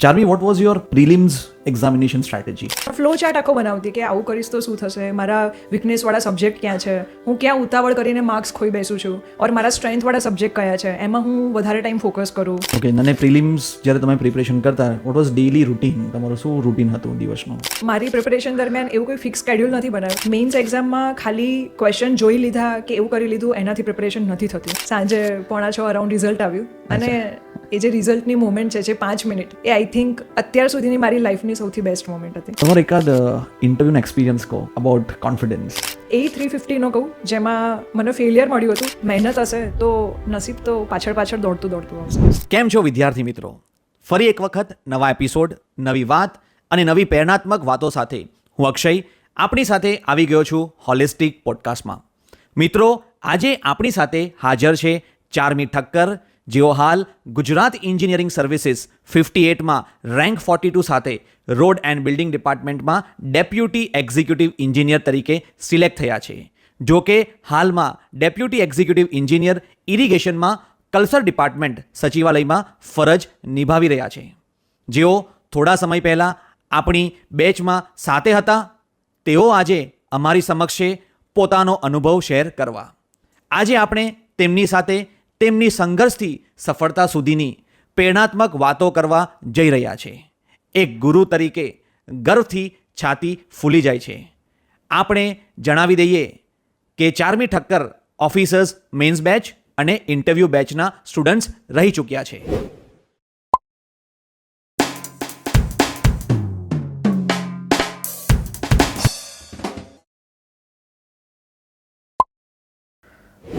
Charmi what was your prelims examination strategy flow chart આખો બનાવતી કે આવું કરીશ તો શું થશે? મારા વીકનેસવાળા સબ્જેક્ટ ક્યાં છે? હું ક્યાં ઉતાવળ કરીને માર્ક્સ ખોઈ બેસું છું? ઓર મારા સ્ટ્રેન્થવાળા સબ્જેક્ટ કયા છે? એમાં હું વધારે ટાઈમ ફોકસ કરું? ઓકે અને પ્રિલિમ્સ જ્યારે તમે પ્રિપરેશન કરતા વોટ વોઝ ડેલી રૂટીન તમારું શું રૂટીન હતું દિવસનું? મારી પ્રિપરેશન દરમિયાન એવું કોઈ ફિક્સ સ્કેડ્યુલ નથી બનાવ્યું. મેઇન્સ એક્ઝામમાં ખાલી ક્વેશ્ચન જોઈ લીધા કે એવું કરી લીધું એનાથી પ્રિપરેશન નથી થતી. સાંજે પોણા છ અરાઉન્ડ રિઝલ્ટ આવ્યું. અને એ જે રિઝલ્ટની મોમેન્ટ છે જે પાંચ મિનિટ એ આઈ થિંક અત્યાર સુધીની મારી લાઈફની સૌથી બેસ્ટ મોમેન્ટ હતી. તમારો એકાદ ઇન્ટરવ્યૂનો એક્સપિરિયન્સ કહો અબાઉટ કોન્ફિડન્સ એ થ્રી ફિફ્ટીનો કહું જેમાં મને ફેલિયર મળ્યું હતું મહેનત હશે તો નસીબ તો પાછળ પાછળ દોડતું દોડતું આવશે. કેમ છો વિદ્યાર્થી મિત્રો? ફરી એક વખત નવા એપિસોડ નવી વાત અને નવી પ્રેરણાત્મક વાતો સાથે હું અક્ષય આપણી સાથે આવી ગયો છું હોલિસ્ટિક પોડકાસ્ટમાં મિત્રો આજે આપણી સાથે હાજર છે ચારમી ઠક્કર જેઓ હાલ ગુજરાત એન્જિનિયરિંગ સર્વિસીસ ફિફ્ટી એટમાં રેન્ક ફોર્ટી ટુ સાથે રોડ એન્ડ બિલ્ડિંગ ડિપાર્ટમેન્ટમાં ડેપ્યુટી એક્ઝિક્યુટિવ એન્જિનિયર તરીકે સિલેક્ટ થયા છે. જો કે હાલમાં ડેપ્યુટી એક્ઝિક્યુટિવ એન્જિનિયર ઇરિગેશનમાં કલ્સર ડિપાર્ટમેન્ટ સચિવાલયમાં ફરજ નિભાવી રહ્યા છે. જેઓ થોડા સમય પહેલાં આપણી બેચમાં સાથે હતા, તેઓ આજે અમારી સમક્ષે પોતાનો અનુભવ શેર કરવા. આજે આપણે તેમની સાથે તેમની સંઘર્ષથી સફળતા સુધીની પ્રેરણાત્મક વાતો કરવા જઈ રહ્યા છે. એક ગુરુ તરીકે ગર્વથી છાતી ફૂલી જાય છે. આપણે જણાવી દઈએ કે Charmi Thakkar officers mains batch અને ઇન્ટરવ્યૂ બેચના સ્ટુડન્ટ્સ રહી ચૂક્યા છે.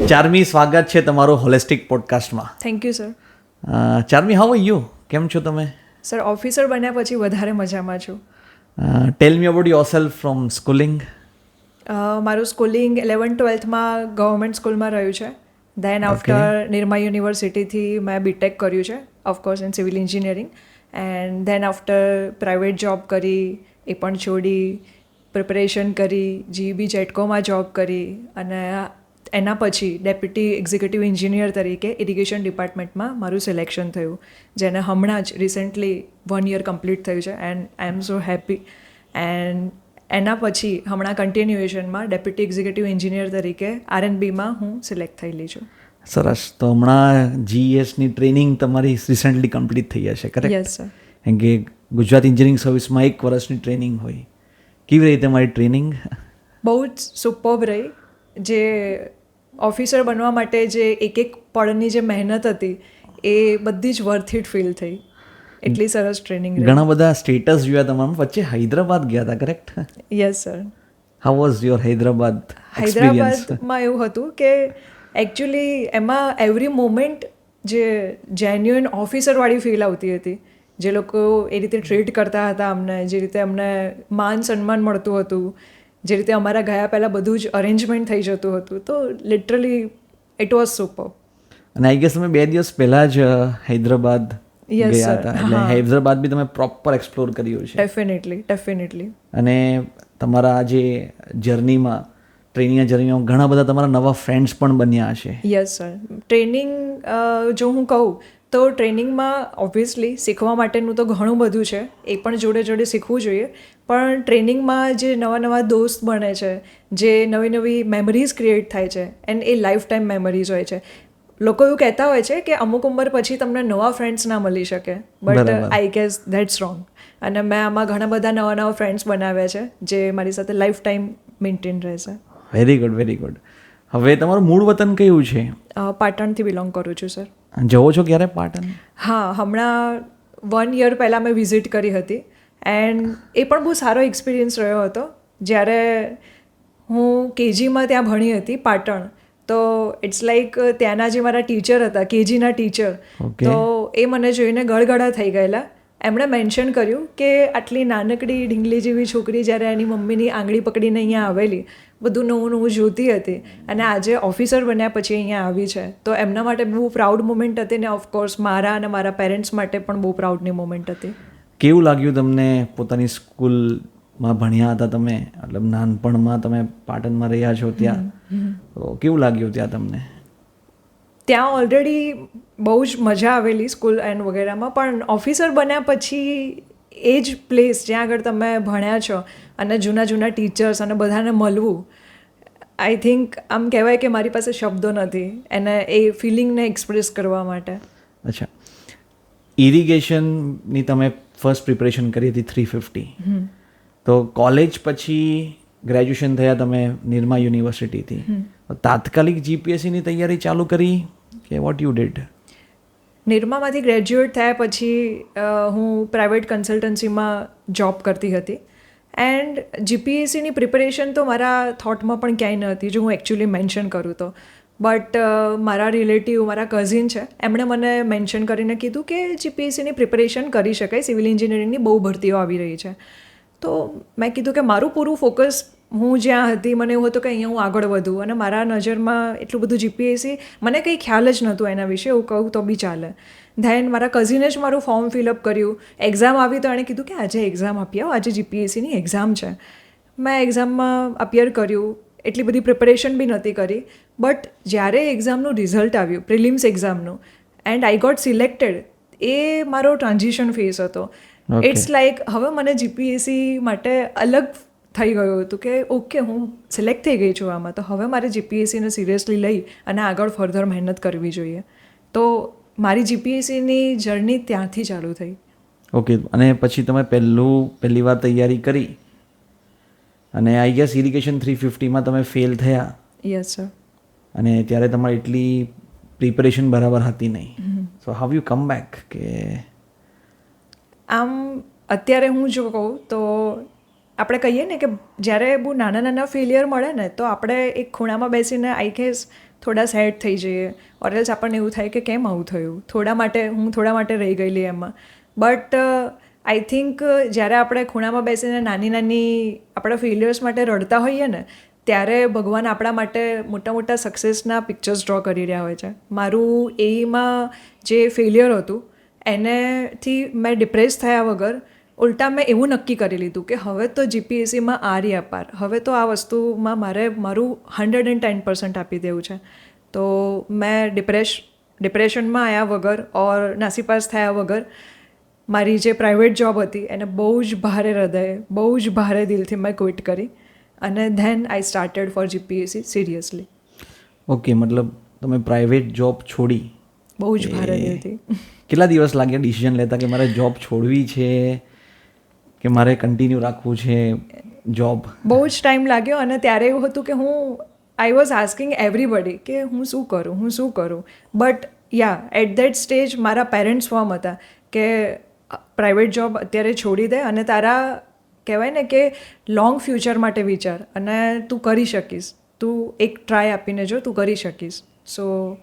ચારમી સ્વાગત છે તમારું holistic પોડકાસ્ટમાં. Thank you sir Charmi how are you કેમ છો તમે? સર ઓફિસર બન્યા પછી વધારે મજામાં છું. Tell me about yourself from schooling મારું સ્કૂલિંગ ઇલેવન ટ્વેલ્થમાં ગવર્મેન્ટ સ્કૂલમાં રહ્યું છે. દેન આફ્ટર નિરમા યુનિવર્સિટીથી મેં બીટેક કર્યું છે of course in civil engineering and then after private job કરી એ પણ છોડી પ્રિપરેશન કરી જીબી જેટકોમાં જોબ કરી અને એના પછી ડેપ્યુટી એક્ઝિક્યુટિવ એન્જિનિયર તરીકે ઇરિગેશન ડિપાર્ટમેન્ટમાં મારું સિલેક્શન થયું જેને હમણાં જ રિસેન્ટલી વન યર કમ્પ્લીટ થયું છે and I am so happy and એના પછી હમણાં કન્ટિન્યુએશનમાં ડેપ્યુટી એક્ઝિક્યુટિવ એન્જિનિયર તરીકે આરએનબીમાં હું સિલેક્ટ થયેલી છું. સરસ. તો હમણાં જીએસની ટ્રેનિંગ તમારી રિસેન્ટલી કમ્પ્લીટ થઈ હશે કરેક્ટ યસ સર કેમ કે ગુજરાત એન્જિનિયરિંગ સર્વિસમાં એક વર્ષની ટ્રેનિંગ હોય. કેવી રહી તમારી ટ્રેનિંગ બહુ જ સુપર્બ રહી. જે ઓફિસર બનવા માટે જે એક એક પળની જે મહેનત હતી એ બધી જ વર્થ ઇટ ફીલ થઈ. એટલી સરસ ટ્રેનિંગ ઘણા બધા સ્ટેટસ જોયા તમારા વચ્ચે હૈદરાબાદ ગયા હતા correct yes sir how was your Hyderabad હૈદરાબાદમાં એવું હતું કે એકચ્યુઅલી એમાં એવરી મોમેન્ટ જે જેન્યુઅન ઓફિસરવાળી ફીલ આવતી હતી. જે લોકો એ રીતે ટ્રીટ કરતા હતા અમને જે રીતે અમને માન સન્માન મળતું હતું. જે રીતે અમારા ગયા પહેલાં બધું જ અરેન્જમેન્ટ થઈ જતું હતું. તો લિટરલી ઇટ વોઝ સુપર અને આઈ ગેસ તમે બે દિવસ પહેલા જ હૈદરાબાદ ગયા હતા. એટલે હૈદરાબાદ બી તમે પ્રોપર એક્સપ્લોર કર્યું છે. ડેફિનેટલી ડેફિનેટલી અને તમારા જે જર્નીમાં ટ્રેનિંગના જર્નીમાં ઘણા બધા તમારા નવા ફ્રેન્ડ્સ પણ બન્યા છે યસ સર ટ્રેનિંગ જો હું કહું તો ટ્રેનિંગમાં ઓબ્વિયસલી શીખવા માટેનું તો ઘણું બધું છે. એ પણ જોડે જોડે શીખવું જોઈએ. પણ ટ્રેનિંગમાં જે નવા નવા દોસ્ત બને છે જે નવી નવી મેમરીઝ ક્રિએટ થાય છે and A life time memories હોય છે. લોકો એવું કહેતા હોય છે કે અમુક ઉંમર પછી તમને નવા ફ્રેન્ડ્સ ના મળી શકે but. I guess that's wrong અને મેં આમાં ઘણા બધા નવા નવા ફ્રેન્ડ્સ બનાવ્યા છે જે મારી સાથે લાઈફ ટાઈમ મેન્ટેન રહેશે વેરી ગુડ વેરી ગુડ હવે તમારું મૂળ વતન કયું છે? પાટણથી બિલોંગ કરું છું સર જવો છો ક્યારે પાટણ? હા હમણાં વન યર પહેલાં મેં વિઝિટ કરી હતી. એન્ડ એ પણ બહુ સારો એક્સપિરિયન્સ રહ્યો હતો. જ્યારે હું કેજીમાં ત્યાં ભણી હતી પાટણ તો ઇટ્સ લાઈક ત્યાંના જે મારા ટીચર હતા કેજીના ટીચર તો એ મને જોઈને ગળગળા થઈ ગયેલા. એમણે મેન્શન કર્યું કે આટલી નાનકડી ઢીંગલી જેવી છોકરી જ્યારે એની મમ્મીની આંગળી પકડીને અહીંયા આવેલી બધું નવું નવું જોતી હતી અને આજે ઓફિસર બન્યા પછી અહીંયા આવી છે. તો એમના માટે બહુ પ્રાઉડ મોમેન્ટ હતી ને ઓફકોર્સ મારા અને મારા પેરેન્ટ્સ માટે પણ બહુ પ્રાઉડની મોમેન્ટ હતી. કેવું લાગ્યું તમને પોતાની સ્કૂલમાં ભણ્યા હતા તમે? મતલબ નાનપણમાં તમે પાટણમાં રહ્યા છો ત્યાં? તો કેવું લાગ્યું ત્યાં તમને? ત્યાં ઓલરેડી બહુ જ મજા આવેલી સ્કૂલ એન્ડ વગેરેમાં પણ ઓફિસર બન્યા પછી એ જ પ્લેસ જ્યાં આગળ તમે ભણ્યા છો અને જૂના જૂના ટીચર્સ અને બધાને મળવું આઈ થિંક આમ કહેવાય કે મારી પાસે શબ્દો નથી એને એ ફિલિંગને એક્સપ્રેસ કરવા માટે. અચ્છા. ઇરિગેશનની તમે ફર્સ્ટ પ્રિપરેશન કરી હતી થ્રી ફિફ્ટી તો કોલેજ પછી ગ્રેજ્યુએશન થયા તમે નિરમા યુનિવર્સિટીથી તાત્કાલિક જીપીએસસીની તૈયારી ચાલુ કરી કે વોટ યુ ડીડ નિરમામાંથી ગ્રેજ્યુએટ થયા પછી હું પ્રાઇવેટ કન્સલ્ટન્સીમાં જોબ કરતી હતી. એન્ડ જીપીએસસીની પ્રિપરેશન તો મારા થોટમાં પણ ક્યાંય ન હતી જો હું એકચ્યુઅલી મેન્શન કરું તો. બટ મારા રિલેટિવ મારા કઝિન છે, એમણે મને મેન્શન કરીને કીધું કે જીપીએસસીની પ્રિપરેશન કરી શકાય સિવિલ એન્જિનિયરિંગની બહુ ભરતીઓ આવી રહી છે. તો મેં કીધું કે મારું પૂરું ફોકસ હું જ્યાં હતી, મને એવું હતું કે અહીંયા હું આગળ વધું અને મારા નજરમાં એટલું બધું જીપીએસસી મને કંઈ ખ્યાલ જ નહોતું એના વિશે એવું કહું તો બી ચાલે. ધેન મારા કઝિને જ મારું ફોર્મ ફિલઅપ કર્યું. એક્ઝામ આવી તો એણે કીધું કે આજે એક્ઝામ આપી આવો આજે જીપીએસસીની એક્ઝામ છે. મેં એક્ઝામમાં અપિયર કર્યું. એટલી બધી પ્રિપરેશન બી નહોતી કરી. બટ જ્યારે એક્ઝામનું રિઝલ્ટ આવ્યું પ્રિલિમ્સ એક્ઝામનું એન્ડ આઈ ગોટ સિલેક્ટેડ એ મારો ટ્રાન્ઝિશન ફેસ હતો. ઇટ્સ લાઈક હવે મને જીપીએસસી માટે અલગ થઈ ગયું હતું કે ઓકે હું સિલેક્ટ થઈ ગઈ છું આમાં તો હવે મારે જીપીએસસીને સિરિયસલી લઈ અને આગળ ફર્ધર મહેનત કરવી જોઈએ. તો મારી જીપીએસસીની જર્ની ત્યાંથી ચાલુ થઈ. ઓકે અને પછી તમે પહેલું પહેલી વાર તૈયારી કરી? અને આઈ ગેસ ઇરિગેશન થ્રી ફિફ્ટીમાં તમે ફેલ થયા. યસ સર અને ત્યારે તમારી એટલી પ્રિપરેશન બરાબર હતી નહીં. સો હાવ યુ કમ બેક કે આમ અત્યારે હું જો કહું તો આપણે કહીએ ને કે જ્યારે બહુ નાના નાના ફેલિયર મળે ને તો આપણે એક ખૂણામાં બેસીને આઈ ગેસ થોડા સેટ થઈ જઈએ. ઓર એલ્સ આપણને એવું થાય કે કેમ આવું થયું? થોડા માટે હું થોડા માટે રહી ગયેલી એમાં. બટ આઈ થિંક જ્યારે આપણે ખૂણામાં બેસીને નાની નાની આપણા ફેલિયર્સ માટે રડતા હોઈએ ને, ત્યારે ભગવાન આપણા માટે મોટા મોટા સક્સેસના પિક્ચર્સ ડ્રો કરી રહ્યા હોય છે. મારું એમાં જે ફેલિયર હતું, એનેથી મેં ડિપ્રેસ થયા વગર ઉલટા મેં એવું નક્કી કરી લીધું કે હવે તો જીપીએસસીમાં આ રહ્યા પાર. હવે તો આ વસ્તુમાં મારે મારું હંડ્રેડ એન્ડ ટેન પર્સન્ટ આપી દેવું છે. તો મેં ડિપ્રેશ ડિપ્રેશનમાં આવ્યા વગર ઓર નાસીપાસ થયા વગર મારી જે પ્રાઇવેટ જોબ હતી એને બહુ જ ભારે હૃદયે બહુ જ ભારે દિલથી મેં ક્વિટ કરી અને then I started for GPSC seriously okay મતલબ તમે પ્રાઇવેટ જોબ છોડી. બહુ જ ભારે દિલથી. કેટલા દિવસ લાગ્યા ડિસિઝન લેતા કે મારે જોબ છોડવી છે કે મારે કન્ટિન્યુ રાખવું છે જોબ બહુ જ ટાઈમ લાગ્યો અને ત્યારે એવું હતું કે હું આઈ વોઝ આસ્કિંગ એવરીબડી કે હું શું કરું હું શું કરું? But ya at that stage મારા પેરેન્ટ્સ ફોર્મ હતા કે પ્રાઇવેટ જોબ અત્યારે છોડી દે અને તારા કહેવાય ને કે લોંગ ફ્યુચર માટે વિચાર અને તું કરી શકીશ. તું એક ટ્રાય આપીને જો તું કરી શકીશ. સો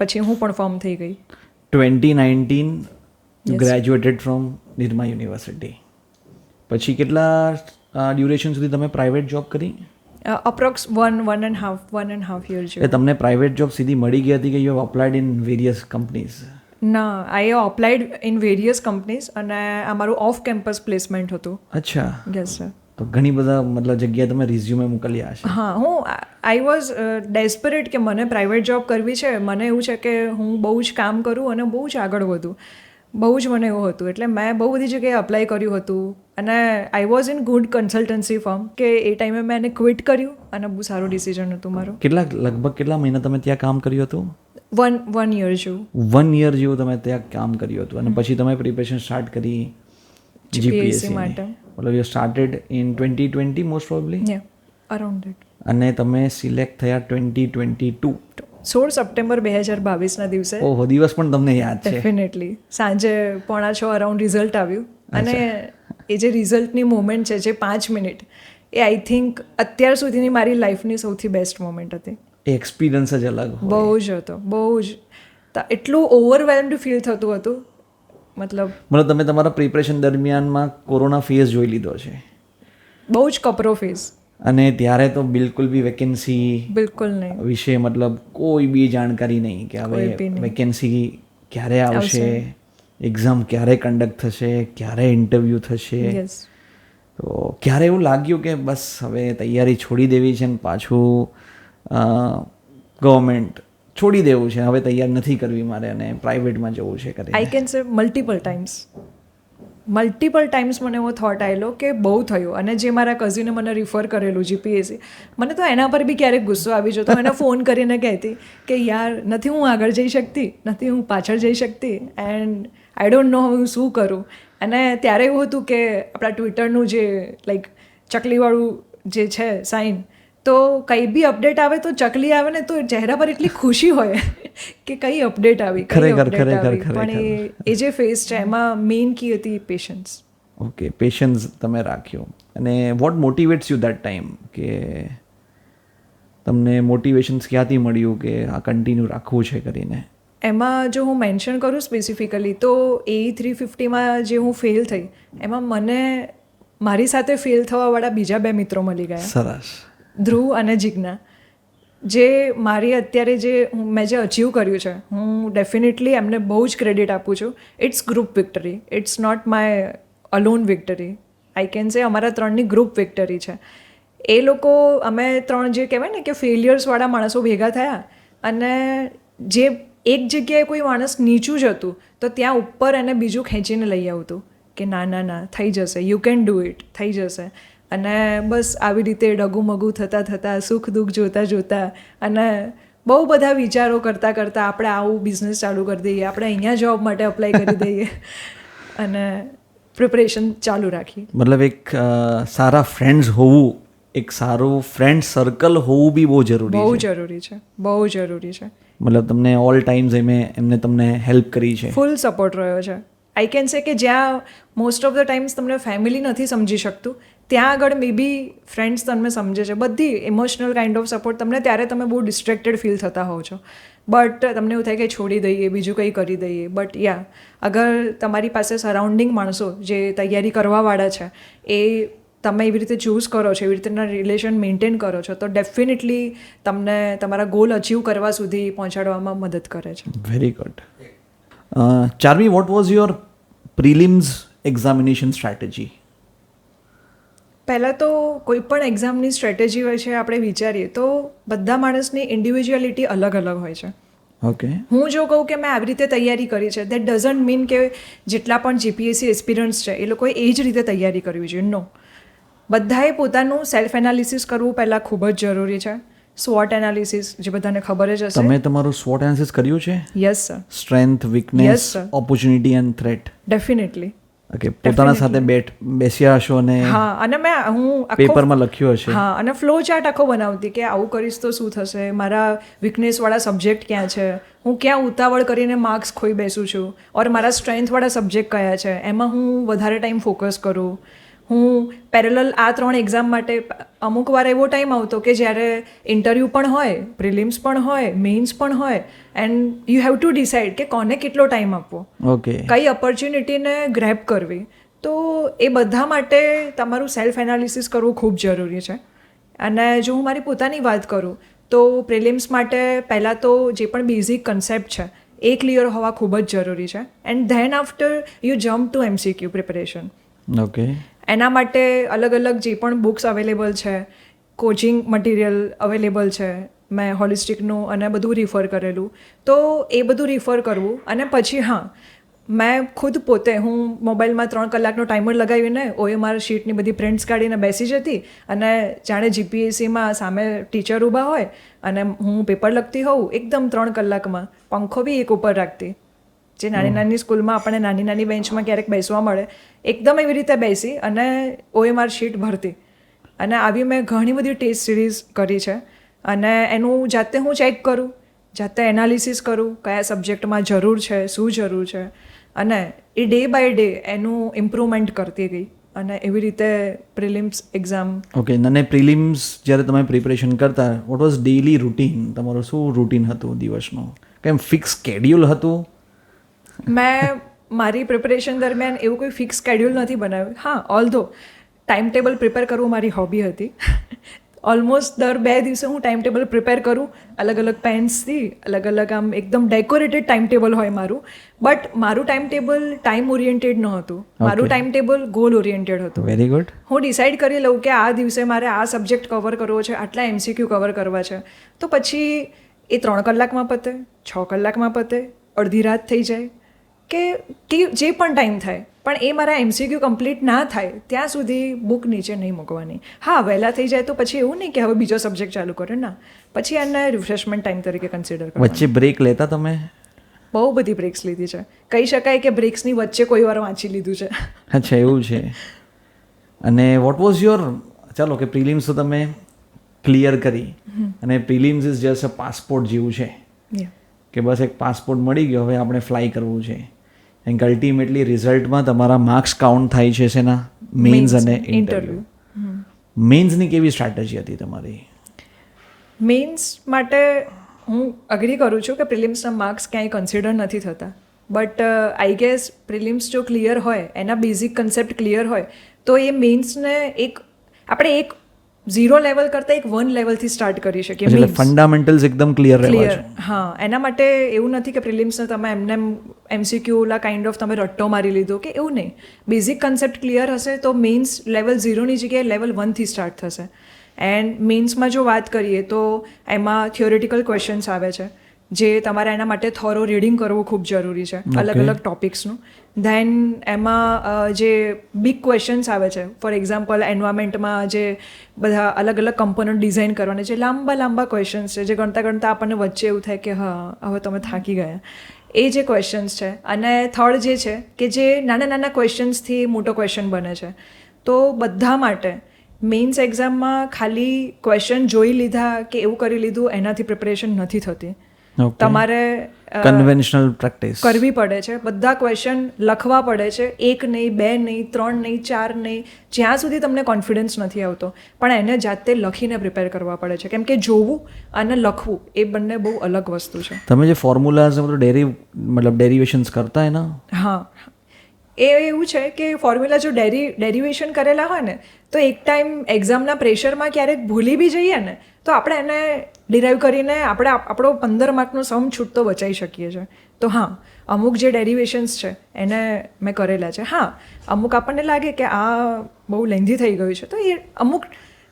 પછી હું પણ ફોર્મ થઈ ગઈ. Twenty nineteen graduated from Nirma university પછી કેટલા ડ્યુરેશન સુધી તમે પ્રાઇવેટ જોબ કરી? Approx one one and half one and half year છે તમને પ્રાઇવેટ જોબ સીધી મળી ગઈ હતી કે you have applied in various companies ના I applied in various companies અને આ મારું ઓફ કેમ્પસ પ્લેસમેન્ટ હતું. અચ્છા. યસ સર તો ઘણી બધા મતલબ જગ્યાએ તમે રિઝ્યુમે મોકલ્યા હશે. હા હું આઈ વોઝ ડેસ્પરેટ કે મને પ્રાઇવેટ જોબ કરવી છે મને એવું છે કે હું બહુ જ કામ કરું અને બહુ જ આગળ વધું. બહુ જ મને એવું હતું એટલે મેં બહુ બધી જગ્યાએ અપ્લાય કર્યું હતું અને I was in good consultancy firm કે એ ટાઈમે મેં એને ક્વિટ કર્યું અને બહુ સારું ડિસિઝન હતું મારું. કેટલા લગભગ કેટલા મહિના તમે ત્યાં કામ કર્યું હતું? વન વન યર જેવું વન યર જેવું તમે ત્યાં કામ કર્યું હતું અને પછી તમે પ્રિપેરેશન સ્ટાર્ટ કરી જીપીએસસી માટે. મતલબ you started in twenty twenty most probably ya around that અને તમે સિલેક્ટ થયા ટ્વેન્ટી ટ્વેન્ટી ટુ સોળ સપ્ટેમ્બર બે હજાર બાવીસના દિવસે. ઓહો દિવસ પણ તમને યાદ છે. ડેફિનેટલી સાંજે પોણા છ અરાઉન્ડ રિઝલ્ટ આવ્યું. અને એ જે રિઝલ્ટની મોમેન્ટ છે જે પાંચ મિનિટ એ આઈ થિંક અત્યાર સુધીની મારી લાઈફની સૌથી બેસ્ટ મોમેન્ટ હતી. એ એક્સપિરિયન્સ જ અલગ બહુ જ હતો બહુ જ. એટલું ઓવરવેલ્મડ ફીલ થતું હતું મતલબ મતલબ તમે તમારા પ્રિપરેશન દરમિયાનમાં કોરોના ફેઝ જોઈ લીધો છે? બહુ જ કપરો ફેઝ અને ત્યારે તો બિલકુલ બી વેકેન્સી બિલકુલ નહીં. વિશે મતલબ કોઈ બી જાણકારી નહીં કે હવે વેકેન્સી ક્યારે આવશે એક્ઝામ ક્યારે કન્ડક્ટ થશે ક્યારે ઇન્ટરવ્યૂ થશે? તો ક્યારે એવું લાગ્યું કે બસ હવે તૈયારી છોડી દેવી છે ને પાછું ગવર્મેન્ટ છોડી દેવું છે. હવે તૈયાર નથી કરવી મારે અને પ્રાઇવેટમાં જવું છે કરી I can say multiple times multiple times મને એવો થોટ આવેલો કે બહુ થયું. અને જે મારા કઝિને મને રિફર કરેલું જીપીએસસી મને તો એના પર બી ક્યારેક ગુસ્સો આવી જતો. એને ફોન કરીને કહેતી કે, યાર, નથી હું આગળ જઈ શકતી. નથી હું પાછળ જઈ શકતી. એન્ડ આઈ ડોન્ટ નો હું શું કરું. અને ત્યારે એવું હતું કે, આપણા ટ્વિટરનું જે લાઈક ચકલીવાળું જે છે સાઇન તો કંઈ બી અપડેટ આવે તો ચકલી આવે ને તો ચહેરા પર એટલી ખુશી હોય કે કઈ અપડેટ આવી ખરેખર, ખરેખર, પણ એ જે ફેસ છે એમાં મેઇન કી હતી પેશન્સ ઓકે પેશન્સ તમે રાખ્યો. અને what motivates you that time કે તમને મોટિવેશન્સ ક્યાંથી મળ્યું કે આ કન્ટિન્યુ રાખવું છે કરીને? એમાં જો હું મેન્શન કરું સ્પેસિફિકલી તો એ થ્રી ફિફ્ટીમાં જે હું ફેલ થઈ એમાં મને મારી સાથે ફેલ થવાવાળા બીજા બે મિત્રો મળી ગયા. સરસ. ધ્રુવ અને જિજ્ઞા. જે મારી અત્યારે જે મેં જે અચીવ કર્યું છે, હું ડેફિનેટલી એમને બહુ જ ક્રેડિટ આપું છું. It's group victory it's not my alone victory I can say અમારા ત્રણની ગ્રુપ વિક્ટરી છે. એ લોકો, અમે ત્રણ જે કહેવાય ને કે ફેલિયર્સવાળા માણસો ભેગા થયા અને જે એક જગ્યાએ કોઈ માણસ નીચું જ હતું, તો ત્યાં ઉપર એને બીજું ખેંચીને લઈ આવતું કે ના ના ના, થઈ જશે. યુ કેન ડુ ઇટ થઈ જશે. અને બસ આવી રીતે ડગુમગુ થતાં થતાં સુખ દુઃખ જોતા જોતા અને બહુ બધા વિચારો કરતાં કરતાં આપણે આવું બિઝનેસ ચાલુ કરી દઈએ. આપણે અહીંયા જોબ માટે અપ્લાય કરી દઈએ. અને પ્રિપરેશન ચાલુ રાખી મતલબ એક સારા ફ્રેન્ડ્સ હોવું એક સારું ફ્રેન્ડ સર્કલ હોવું બી બહુ જરૂરી બહુ જરૂરી છે. બહુ જરૂરી છે. મતલબ તમને ઓલ ટાઈમ્સ એમે એમને તમને હેલ્પ કરી છે. ફૂલ સપોર્ટ રહ્યો છે. આઈ કેન સે કે જ્યાં મોસ્ટ ઓફ ધ ટાઈમ્સ તમને ફેમિલી નથી સમજી શકતું ત્યાં આગળ મે બી ફ્રેન્ડ્સ તમને સમજે છે. બધી ઇમોશનલ કાઇન્ડ ઓફ સપોર્ટ તમને ત્યારે તમે બહુ ડિસ્ટ્રેક્ટેડ ફીલ થતા હોવ છો. બટ તમને એવું થાય કે છોડી દઈએ, બીજું કંઈ કરી દઈએ. બટ યા અગર તમારી પાસે સરાઉન્ડિંગ માણસો જે તૈયારી કરવાવાળા છે, એ તમે એવી રીતે ચૂઝ કરો છો, એવી રીતના રિલેશન મેન્ટેન કરો છો, તો ડેફિનેટલી તમને તમારા ગોલ અચીવ કરવા સુધી પહોંચાડવામાં મદદ કરે છે. Very good Charmi what was your prelims examination strategy પહેલાં તો કોઈ પણ એક્ઝામની સ્ટ્રેટેજી હોય છે આપણે વિચારીએ તો બધા માણસની ઇન્ડિવિજ્યુઅલિટી અલગ અલગ હોય છે. ઓકે હું જો કહું કે મેં આવી રીતે તૈયારી કરી છે દેટ ડઝન્ટ મીન કે જેટલા પણ જીપીએસસી એક્સપિરિયન્સ છે એ લોકોએ એ જ રીતે તૈયારી કરવી જોઈએ. નો બધાએ પોતાનું સેલ્ફ એનાલિસિસ કરવું પહેલાં ખૂબ જ જરૂરી છે. સ્વોટ એનાલિસિસ જે બધાને ખબર જ હશે. તમે તમારું સ્વોટ એનાલિસિસ કર્યું છે? Yes sir strength weakness. Opportunity and threat definitely okay પોતાના સાથે બેઠ બેસ્યા હશો અને હા અને મેં હું પેપરમાં લખ્યું હશે. હા અને ફ્લો ચાર્ટ આખો બનાવતી કે આવું કરીશ તો શું થશે? મારા વીકનેસવાળા સબ્જેક્ટ ક્યાં છે? હું ક્યાં ઉતાવળ કરીને માર્ક્સ ખોઈ બેસું છું? ઓર મારા સ્ટ્રેન્થવાળા સબ્જેક્ટ કયા છે? એમાં હું વધારે ટાઈમ ફોકસ કરું. હું પેરેલલ આ ત્રણ એક્ઝામ માટે અમુક વાર એવો ટાઈમ આવતો કે જ્યારે ઇન્ટરવ્યૂ પણ હોય પ્રિલિમ્સ પણ હોય મેઇન્સ પણ હોય and you have to decide કે કોને કેટલો ટાઈમ આપવો. ઓકે કઈ ઓપોર્ચ્યુનિટીને ગ્રેપ કરવી. તો એ બધા માટે તમારું સેલ્ફ એનાલિસિસ કરવું ખૂબ જરૂરી છે. અને જો હું મારી પોતાની વાત કરું તો પ્રિલિમ્સ માટે પહેલાં તો જે પણ બેઝિક કન્સેપ્ટ છે એ ક્લિયર હોવા ખૂબ જ જરૂરી છે. And then after you jump to MCQ preparation okay એના માટે અલગ અલગ જે પણ બુક્સ અવેલેબલ છે કોચિંગ મટીરિયલ અવેલેબલ છે મેં હોલિસ્ટિકનું અને બધું રિફર કરેલું. તો એ બધું રિફર કરવું અને પછી હા મેં ખુદ પોતે હું મોબાઈલમાં ત્રણ કલાકનો ટાઈમર લગાવીને ઓએમઆર શીટની બધી પ્રિન્ટ્સ કાઢીને બેસી જતી અને જાણે જીપીએસસીમાં સામે ટીચર ઊભા હોય અને હું પેપર લખતી હોઉં એકદમ ત્રણ કલાકમાં પંખો બી એક ઉપર રાખતી. જે નાની નાની સ્કૂલમાં આપણે નાની નાની બેન્ચમાં ક્યારેક બેસવા મળે એકદમ એવી રીતે બેસી અને ઓએમઆર શીટ ભરતી. અને આવી મેં ઘણી બધી ટેસ્ટ સિરીઝ કરી છે. અને એનું જાતે હું ચેક કરું જાતે એનાલિસિસ કરું કયા સબ્જેક્ટમાં જરૂર છે શું જરૂર છે. અને એ ડે બાય ડે એનું ઇમ્પ્રુવમેન્ટ કરતી ગઈ અને એવી રીતે પ્રિલિમ્સ એક્ઝામ ઓકે અને પ્રિલિમ્સ જ્યારે તમે પ્રિપરેશન કરતા વોટ વોઝ ડેલી રૂટીન તમારું શું રૂટીન હતું દિવસનું? કેમ ફિક્સ સ્કેડ્યુલ હતું? મેં મારી પ્રિપરેશન દરમિયાન એવું કોઈ ફિક્સ સ્કેડ્યુલ નથી બનાવ્યું. હા ઓલ ધો ટાઈમ ટેબલ પ્રિપેર કરવું મારી હોબી હતી. ઓલમોસ્ટ દર બે દિવસે હું ટાઈમ ટેબલ પ્રિપેર કરું. અલગ અલગ પેન્સથી અલગ અલગ આમ એકદમ ડેકોરેટેડ ટાઈમ ટેબલ હોય મારું. બટ મારું ટાઈમ ટેબલ ટાઈમ ઓરિએન્ટેડ ન હતું. મારું ટાઈમ ટેબલ ગોલ ઓરિએન્ટેડ હતું. વેરી ગુડ હું ડિસાઇડ કરી લઉં કે આ દિવસે મારે આ સબ્જેક્ટ કવર કરવો છે આટલા એમસીક્યુ કવર કરવા છે. તો પછી એ ત્રણ કલાકમાં પતે છ કલાકમાં પતે અડધી રાત થઈ જાય. કે જે પણ ટાઈમ થાય. પણ એ મારા એમસીક્યુ કમ્પ્લીટ ના થાય ત્યાં સુધી બુક નીચે નહીં મૂકવાની. હા વહેલા થઈ જાય તો પછી એવું નહીં કે હવે બીજો સબ્જેક્ટ ચાલુ કરે ના. પછી એને રિફ્રેશમેન્ટ ટાઈમ તરીકે કન્સિડર કરો વચ્ચે બ્રેક લેતા તમે? બહુ બધી બ્રેક્સ લીધી છે. કહી શકાય કે બ્રેક્સની વચ્ચે કોઈ વાર વાંચી લીધું છે. અચ્છા એવું છે. અને વોટ વોઝ યોર ચાલો કે પ્રિલિમ્સ તો તમે ક્લિયર કરી. અને prelims is just a passport જેવું છે. કે બસ એક પાસપોર્ટ મળી ગયો હવે આપણે ફ્લાય કરવું છે. કે અલ્ટિમેટલી રિઝલ્ટમાં તમારા માર્ક્સ કાઉન્ટ થાય છે શેના? મેન્સ અને ઇન્ટરવ્યુ મેન્સની કેવી સ્ટ્રેટેજી હતી તમારી? મેન્સ માટે હું અગ્રી કરું છું કે પ્રિલિમ્સના માર્ક્સ ક્યાંય કન્સિડર નથી થતા. બટ આઈ ગેસ પ્રિલિમ્સ જો ક્લિયર હોય એના બેઝિક કન્સેપ્ટ ક્લિયર હોય તો એ મેન્સને એક આપણે એક ઝીરો લેવલ કરતાં એક વન લેવલથી સ્ટાર્ટ કરી શકીએ એટલે ફંડામેન્ટલ્સ એકદમ ક્લિયર રહેવા ક્લિયર હા એના માટે એવું નથી કે પ્રિલિમ્સને તમે એમને એમસીક્યુલા કાઇન્ડ ઓફ તમે રટ્ટો મારી લીધો કે એવું નહીં. બેઝિક કન્સેપ્ટ ક્લિયર હશે તો મેઇન્સ લેવલ ઝીરોની જગ્યાએ લેવલ વનથી સ્ટાર્ટ થશે. એન્ડ મેઇન્સમાં જો વાત કરીએ તો એમાં થિયોરિટિકલ ક્વેશ્ચન્સ આવે છે જે તમારે એના માટે થોરો રીડિંગ કરવું ખૂબ જરૂરી છે અલગ અલગ ટોપિક્સનું ધેન એમાં જે બિગ ક્વેશ્ચન્સ આવે છે ફોર એક્ઝામ્પલ એન્વાયરમેન્ટમાં જે બધા અલગ અલગ કમ્પોનન્ટ ડિઝાઇન કરવાના છે, લાંબા લાંબા ક્વેશ્ચન્સ છે, જે ગણતા ગણતા આપણને વચ્ચે એવું થાય કે, હા, હવે તમે થાકી ગયા એ જે ક્વેશ્ચન્સ છે, અને થર્ડ જે છે, કે જે નાના નાના ક્વેશ્ચન્સથી મોટો ક્વેશ્ચન બને છે તો બધા માટે મેઇન્સ એક્ઝામમાં ખાલી ક્વેશ્ચન જોઈ લીધા કે એવું કરી લીધું, એનાથી પ્રિપરેશન નથી થતી. તમારે કન્વેન્શનલ પ્રેક્ટિસ કરવી પડે છે. બધા ક્વેશ્ચન લખવા પડે છે. એક નહીં બે નહીં ત્રણ નહીં ચાર નહીં. જ્યાં સુધી તમને કોન્ફિડન્સ નથી આવતો. પણ એને જાતે લખીને પ્રિપેર કરવા પડે છે. કેમ કે જોવું અને લખવું એ બંને બહુ અલગ વસ્તુ છે. તમે જે ફોર્મ્યુલાઝ મતલબ ડેરી મતલબ ડેરિવેશન્સ કરતા એના? હા. એ એવું છે કે ફોર્મ્યુલા જો ડેરી ડેરિવેશન કરેલા હોય ને તો એક ટાઈમ એક્ઝામના પ્રેશરમાં ક્યારેક ભૂલી બી જઈએ ને તો આપણે એને ડિરાઈવ કરીને આપણે આપણો પંદર માર્કનો સમ છૂટતો બચાવી શકીએ છીએ. તો હા અમુક જે ડેરિવેશન્સ છે એને મેં કરેલા છે. હા અમુક આપણને લાગે કે આ બહુ લેન્ધી થઈ ગયું છે. તો એ અમુક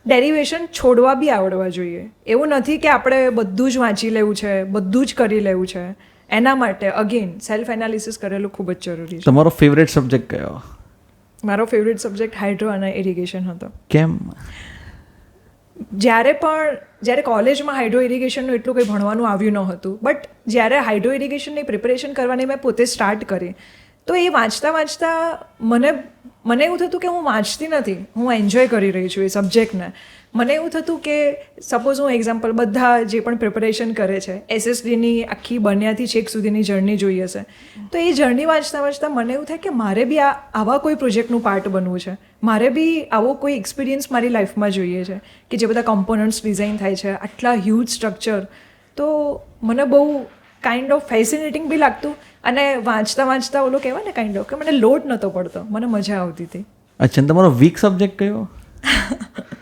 ડેરિવેશન છોડવા બી આવડવા જોઈએ. એવું નથી કે આપણે બધું જ વાંચી લેવું છે બધું જ કરી લેવું છે. એના માટે અગેન સેલ્ફ એનાલિસિસ કરેલું ખૂબ જ જરૂરી છે. તમારો ફેવરેટ સબ્જેક્ટ કયો? મારો ફેવરેટ સબ્જેક્ટ હાઇડ્રો અને ઇરિગેશન હતો. કેમ? જ્યારે પણ, જ્યારે કોલેજમાં હાઇડ્રો ઇરિગેશનનું એટલું કંઈ ભણવાનું આવ્યું ન હતું, બટ જ્યારે હાઇડ્રો ઇરિગેશનની પ્રિપરેશન કરવાની મેં પોતે સ્ટાર્ટ કરી, તો એ વાંચતા વાંચતા મને મને એવું થતું કે હું વાંચતી નથી, હું એન્જોય કરી રહી છું એ સબ્જેક્ટને. મને એવું થતું કે સપોઝ હું એક્ઝામ્પલ બધા જે પણ પ્રિપરેશન કરે છે એસએસડીની આખી બન્યાથી છેક સુધીની જર્ની જોઈ હશે. તો એ જર્ની વાંચતા વાંચતા મને એવું થાય કે મારે બી આ આવા કોઈ પ્રોજેક્ટનું પાર્ટ બનવું છે. મારે બી આવો કોઈ એક્સપિરિયન્સ મારી લાઈફમાં જોઈએ છે કે જે બધા કમ્પોનન્ટ્સ ડિઝાઇન થાય છે આટલા હ્યુજ સ્ટ્રક્ચર તો મને બહુ કાઇન્ડ ઓફ ફેસિનેટિંગ બી લાગતું અને વાંચતા વાંચતા ઓલો કહેવાય ને કાઇન્ડ ઓફ કે મને લોડ નહોતો પડતો મને મજા આવતી હતી. અચ્છા તમારો વીક સબ્જેક્ટ કયો?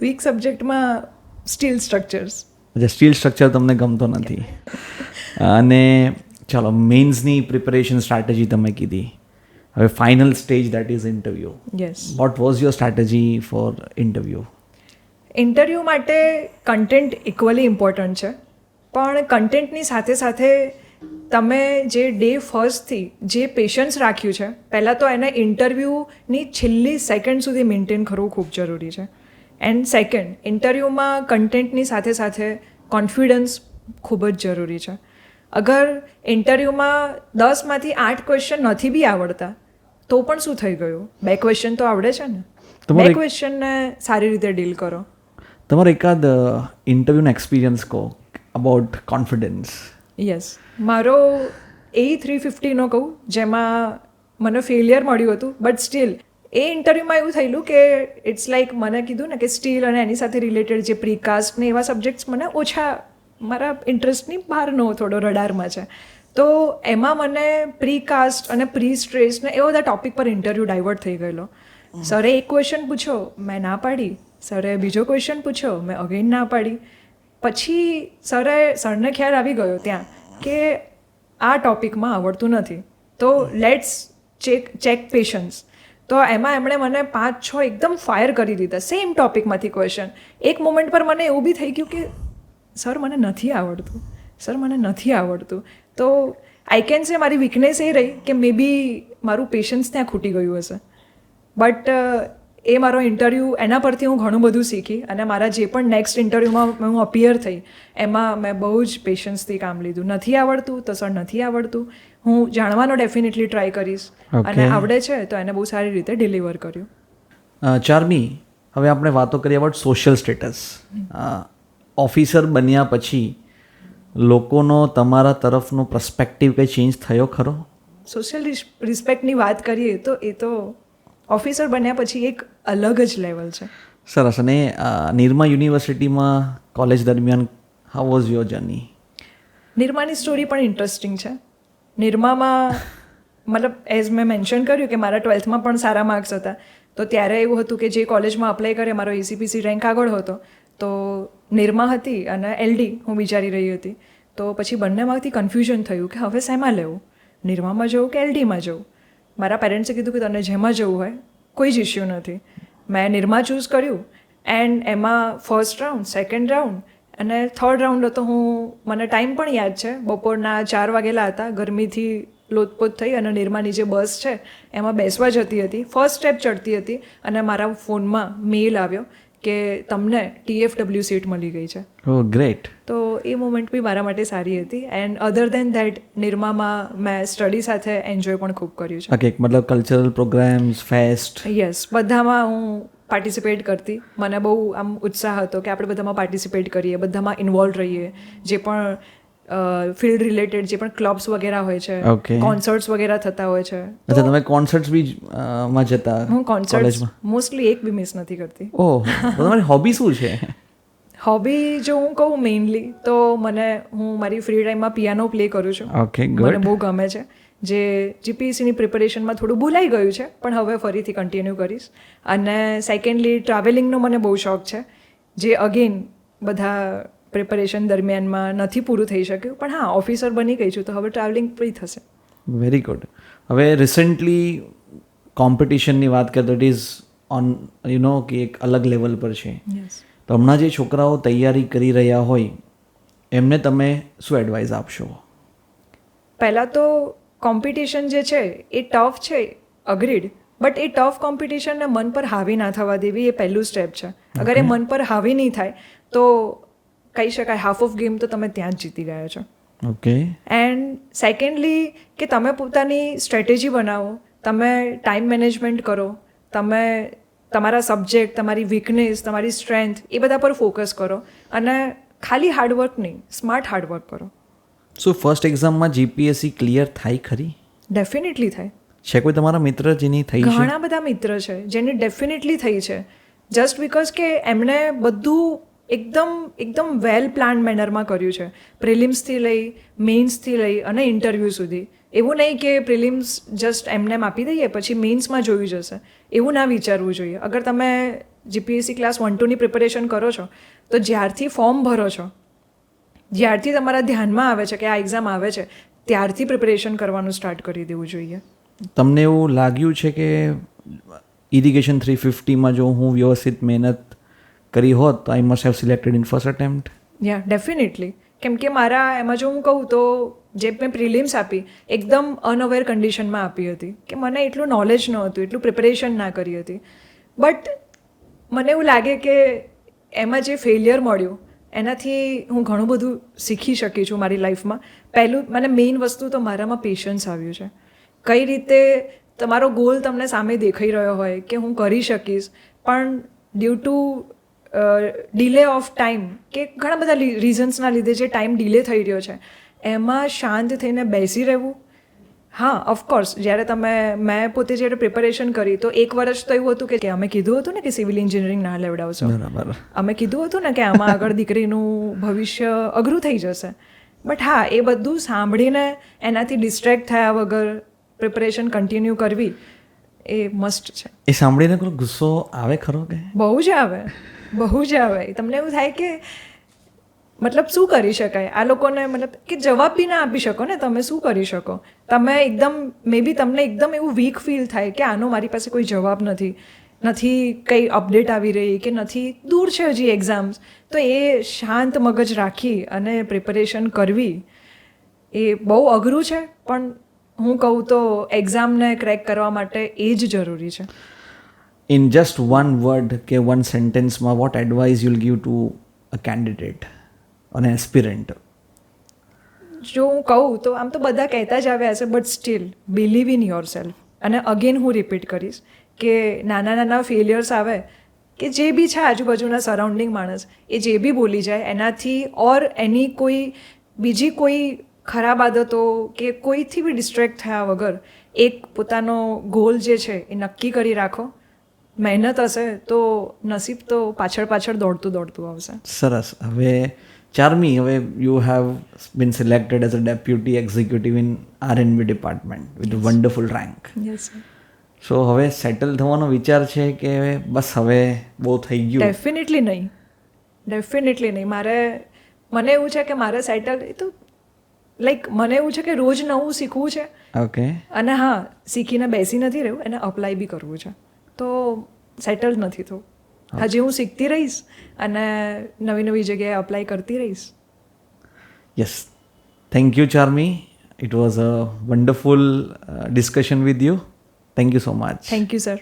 વીક સબ્જેક્ટમાં સ્ટીલ સ્ટ્રક્ચર્સ અચ્છા સ્ટીલ સ્ટ્રક્ચર તમને ગમતો નથી. અને ચાલો મેન્સની પ્રિપેરેશન સ્ટ્રેટેજી તમે કીધી. હવે final stage that is interview yes what was your strategy for interview interview માટે કન્ટેન્ટ ઇક્વલી ઇમ્પોર્ટન્ટ છે. પણ કન્ટેન્ટની સાથે સાથે તમે જે ડે ફર્સ્ટથી જે પેશન્સ રાખ્યું છે પહેલાં તો એને ઇન્ટરવ્યૂની છેલ્લી સેકન્ડ સુધી મેન્ટેન કરવું ખૂબ જરૂરી છે. એન્ડ સેકન્ડ ઇન્ટરવ્યૂમાં કન્ટેન્ટની સાથે સાથે કોન્ફિડન્સ ખૂબ જ જરૂરી છે. અગર ઇન્ટરવ્યૂમાં દસમાંથી આઠ ક્વેશ્ચન નથી બી આવડતા તો પણ શું થઈ ગયું? બે ક્વેશ્ચન તો આવડે છે ને? બે ક્વેશ્ચનને સારી રીતે ડીલ કરો. તમારો એકાદ ઇન્ટરવ્યૂનો એક્સપિરિયન્સ કહો અબાઉટ કોન્ફિડન્સ યસ મારો એ થ્રી ફિફ્ટીનો કહું જેમાં મને ફેલિયર મળ્યું હતું બટ સ્ટીલ એ ઇન્ટરવ્યૂમાં એવું થયેલું કે ઇટ્સ લાઈક મને કીધું ને કે સ્ટીલ અને એની સાથે રિલેટેડ જે પ્રીકાસ્ટ ને એવા સબ્જેક્ટ્સ મને ઓછા મારા ઇન્ટરેસ્ટની બહારનો થોડો રડારમાં છે. તો એમાં મને પ્રીકાસ્ટ અને પ્રી સ્ટ્રેસ ને એવા બધા ટોપિક પર ઇન્ટરવ્યૂ ડાયવર્ટ થઈ ગયેલો. સરે એક ક્વેશ્ચન પૂછો, મેં ના પાડી. સરે બીજો ક્વેશ્ચન પૂછ્યો મેં અગેન ના પાડી. પછી સરે, સરને ખ્યાલ આવી ગયો ત્યાં કે આ ટોપિકમાં આવડતું નથી. તો લેટ્સ ચેક ચેક પેશન્સ તો એમાં એમણે મને પાંચ, છ એકદમ ફાયર કરી દીધા. સેમ ટોપિકમાંથી ક્વેશ્ચન એક મોમેન્ટ પર મને એવું બી થઈ ગયું કે સર મને નથી આવડતું. સર મને નથી આવડતું. તો આઈ કેન સે મારી વીકનેસ એ રહી કે મે બી મારું પેશન્સ ત્યાં ખૂટી ગયું હશે. બટ એ મારો ઇન્ટરવ્યૂ એના પરથી હું ઘણું બધું શીખી અને મારા જે પણ નેક્સ્ટ ઇન્ટરવ્યૂમાં હું અપિયર થઈ, એમાં મેં બહુ જ પેશન્સથી કામ લીધું. નથી આવડતું તો સર નથી આવડતું. હું જાણવાનો ડેફિનેટલી ટ્રાય કરીશ. અને આવડે છે તો એને બહુ સારી રીતે ડિલિવર કર્યું. ચાર્મી હવે આપણે વાતો કરીએ અબાઉટ સોશિયલ સ્ટેટસ ઓફિસર બન્યા પછી લોકોનો તમારા તરફનો પ્રસ્પેક્ટિવ કંઈ ચેન્જ થયો ખરો? સોશિયલ રિસ્પેક્ટની વાત કરીએ તો એ તો ઓફિસર બન્યા પછી એક અલગ જ લેવલ છે. સરસ. અને નિરમા યુનિવર્સિટીમાં કોલેજ દરમિયાન હાઉ વોઝ યોર જર્ની નિરમાની સ્ટોરી પણ ઇન્ટરેસ્ટિંગ છે. નિરમામાં મતલબ એઝ મેં મેન્શન કર્યું કે મારા ટ્વેલ્થમાં પણ સારા માર્ક્સ હતા, તો ત્યારે એવું હતું કે જે કોલેજમાં અપ્લાય કરે મારો એસીપીસી રેન્ક આગળ હતો, તો નિરમા હતી અને એલડી હું વિચારી રહી હતી. તો પછી બંનેમાંથી કન્ફ્યુઝન થયું કે હવે શેમાં લેવું? નિરમામાં જવું કે એલડીમાં જવું? મારા પેરેન્ટ્સે કીધું કે તને જેમાં જવું હોય કોઈ જ ઇશ્યુ નથી. મેં નિરમા ચૂઝ કર્યું એન્ડ એમાં ફર્સ્ટ રાઉન્ડ સેકન્ડ રાઉન્ડ અને થર્ડ રાઉન્ડ હતો હું મને ટાઈમ પણ યાદ છે. બપોરના ચાર વાગેલા હતા. ગરમીથી લોતપોત થઈ અને નિરમાની જે બસ છે એમાં બેસવા જતી હતી. ફર્સ્ટ સ્ટેપ ચડતી હતી અને મારા ફોનમાં મેઇલ આવ્યો કે તમને ટીએફડબ્લ્યુ સીટ મળી ગઈ છે. ઓ ગ્રેટ તો એ મોમેન્ટ બી મારા માટે સારી હતી. એન્ડ અધર દેન ધેટ નિરમામાં મેં સ્ટડી સાથે એન્જોય પણ ખૂબ કર્યું છે. ઓકે મતલબ કલ્ચરલ પ્રોગ્રામ્સ ફેસ્ટ યસ બધામાં હું પાર્ટિસિપેટ કરતી. મને બહુ આમ ઉત્સાહ હતો કે આપણે બધામાં પાર્ટિસિપેટ કરીએ બધામાં ઇન્વોલ્વ રહીએ. જે પણ ફિલ્ડ રિલેટેડ જે પણ ક્લબ્સ વગેરે હોય છે. કોન્સર્ટ્સ વગેરે થતા હોય છે. અચ્છા તમે કોન્સર્ટ્સ બી માં જતા હું કોન્સર્ટ મોસ્ટલી એક બી મિસ નથી કરતી. ઓહ તમારી હોબી શું છે? હોબી જો હું કહું મેઇનલી તો મને હું મારી ફ્રી ટાઈમમાં પિયાનો પ્લે કરું છું. ઓકે મને બહુ ગમે છે. જે જીપીએસસીની પ્રિપેરેશનમાં થોડું ભૂલાઈ ગયું છે પણ હવે ફરીથી કન્ટિન્યુ કરીશ. અને સેકન્ડલી ટ્રાવેલિંગનો મને બહુ શોખ છે જે અગેન બધા પ્રિપેરેશન દરમિયાનમાં નથી પૂરું થઈ શક્યું પણ હા ઓફિસર બની ગઈ છું તો હવે ટ્રાવેલિંગ ફ્રી થશે. વેરી ગુડ હવે રિસેન્ટલી કોમ્પિટિશનની વાત કરીએ તો it is on you know કે એક અલગ લેવલ પર છે. તો હમણાં જે છોકરાઓ તૈયારી કરી રહ્યા હોય એમને તમે શું એડવાઇસ આપશો? પહેલાં તો કોમ્પિટિશન જે છે એ ટફ છે અગ્રીડ બટ એ ટફ કોમ્પિટિશનને મન પર હાવી ના થવા દેવી એ પહેલું સ્ટેપ છે. અગર એ મન પર હાવી નહીં થાય તો કહી શકાય હાફ ઓફ ગેમ તો તમે ત્યાં જ જીતી ગયા છો. ઓકે. એન્ડ સેકન્ડલી કે તમે પોતાની સ્ટ્રેટેજી બનાવો તમે ટાઈમ મેનેજમેન્ટ કરો તમે તમારા સબ્જેક્ટ તમારી વીકનેસ તમારી સ્ટ્રેન્થ એ બધા પર ફોકસ કરો અને ખાલી હાર્ડવર્ક નહીં સ્માર્ટ હાર્ડવર્ક કરો. શું ફર્સ્ટ એક્ઝામમાં જીપીએસસી ક્લિયર થાય ખરી? ડેફિનેટલી થાય. છે કોઈ તમારા મિત્ર જેની થઈ છે? ઘણા બધા મિત્ર છે જેની ડેફિનેટલી થઈ છે. જસ્ટ બીકોઝ કે એમણે બધું એકદમ એકદમ વેલ પ્લાન મેનરમાં કર્યું છે. પ્રિલિમ્સથી લઈ મેઇન્સથી લઈ અને ઇન્ટરવ્યૂ સુધી. એવું નહીં કે પ્રિલિમ્સ જસ્ટ એમને આપી દઈએ પછી મેઇન્સમાં જોયું જશે. એવું ના વિચારવું જોઈએ. અગર તમે જીપીએસસી ક્લાસ વન ટુની પ્રિપેરેશન કરો છો તો જ્યારથી ફોર્મ ભરો છો જ્યારથી તમારા ધ્યાનમાં આવે છે કે આ એક્ઝામ આવે છે ત્યારથી પ્રિપેરેશન કરવાનું સ્ટાર્ટ કરી દેવું જોઈએ. તમને એવું લાગ્યું છે કે ઇરિગેશન થ્રી ફિફ્ટીમાં જો હું વ્યવસ્થિત મહેનત કરી હોત તો I must have selected in first attempt yeah definitely કેમ કે મારા એમાં જો હું કહું તો જે મેં પ્રિલિમ્સ આપી એકદમ અનઅવેર કન્ડિશનમાં આપી હતી કે મને એટલું નોલેજ ન હતું એટલું પ્રિપરેશન ના કરી હતી. બટ મને એવું લાગે કે એમાં જે ફેલિયર મળ્યું એનાથી હું ઘણું બધું શીખી શકી છું મારી લાઈફમાં. પહેલું, મને મેઇન વસ્તુ તો મારામાં પેશન્સ આવ્યું છે. કઈ રીતે તમારો ગોલ તમને સામે દેખાઈ રહ્યો હોય કે હું કરી શકીશ, પણ due to delay of time કે ઘણા બધા રીઝન્સના લીધે જે ટાઈમ ડિલે થઈ રહ્યો છે, એમાં શાંત થઈને બેસી રહેવું હા ઓફકોર્સ જ્યારે તમે મેં પોતે જ્યારે પ્રિપેરેશન કરી તો એક વર્ષ તો એવું હતું કે અમે કીધું હતું ને કે સિવિલ એન્જિનિયરિંગ ના લેવડાવશો. બરાબર. અમે કીધું હતું ને કે આમાં આગળ દીકરીનું ભવિષ્ય અઘરું થઈ જશે. બટ હા એ બધું સાંભળીને એનાથી ડિસ્ટ્રેક્ટ થયા વગર પ્રિપરેશન કન્ટિન્યુ કરવી એ મસ્ટ છે. એ સાંભળીને કોઈ ગુસ્સો આવે ખરો કે? બહુ જ આવે. બહુ જ આવે. તમને એવું થાય કે મતલબ શું કરી શકાય? આ લોકોને મતલબ કે જવાબ બી ના આપી શકો ને, તમે શું કરી શકો? તમે એકદમ, મે બી તમને એકદમ એવું વીક ફીલ થાય કે આનો મારી પાસે કોઈ જવાબ નથી. નથી કંઈ અપડેટ આવી રહી કે નથી, દૂર છે હજી એક્ઝામ્સ તો એ શાંત મગજ રાખી અને પ્રિપરેશન કરવી એ બહુ અઘરું છે, પણ હું કહું તો એક્ઝામને ક્રેક કરવા માટે એ જ જરૂરી છે. ઇન જસ્ટ વન વર્ડ કે one સેન્ટેન્સમાં what advice you'll give to a candidate અને એસ્પિરન્ટ જો હું કહું તો આમ તો બધા કહેતા જ આવ્યા હશે but still believe in yourself અને અગેન હું રિપીટ કરીશ કે નાના નાના ફેલિયર્સ આવે કે જે બી છે આજુબાજુના સરાઉન્ડિંગ માણસ એ જે બી બોલી જાય એનાથી ઓર એની કોઈ બીજી કોઈ ખરાબ આદતો કે કોઈથી બી ડિસ્ટ્રેક્ટ થયા વગર એક પોતાનો ગોલ જે છે એ નક્કી કરી રાખો. મહેનત હશે તો નસીબ તો પાછળ પાછળ દોડતું દોડતું આવશે. સરસ. હવે ચાર્મી હવે you have been selected as a deputy executive in R N B department with wonderful rank yes so હવે સેટલ થવાનો વિચાર છે કે બસ હવે બહુ થઈ ગયું. ડેફિનેટલી નહીં. ડેફિનેટલી નહીં. મારે મને એવું છે કે મારે સેટલ એ તો લાઈક મને એવું છે કે રોજ નવું શીખવું છે. ઓકે અને હા શીખીને બેસી નથી રહ્યું એને અપ્લાય બી કરવું છે. તો સેટલ નથી થવું. હજી હું શીખતી રહીશ અને નવી નવી જગ્યાએ અપ્લાય કરતી રહીશ. Yes thank you Charmi it was a wonderful discussion with you thank you so much thank you sir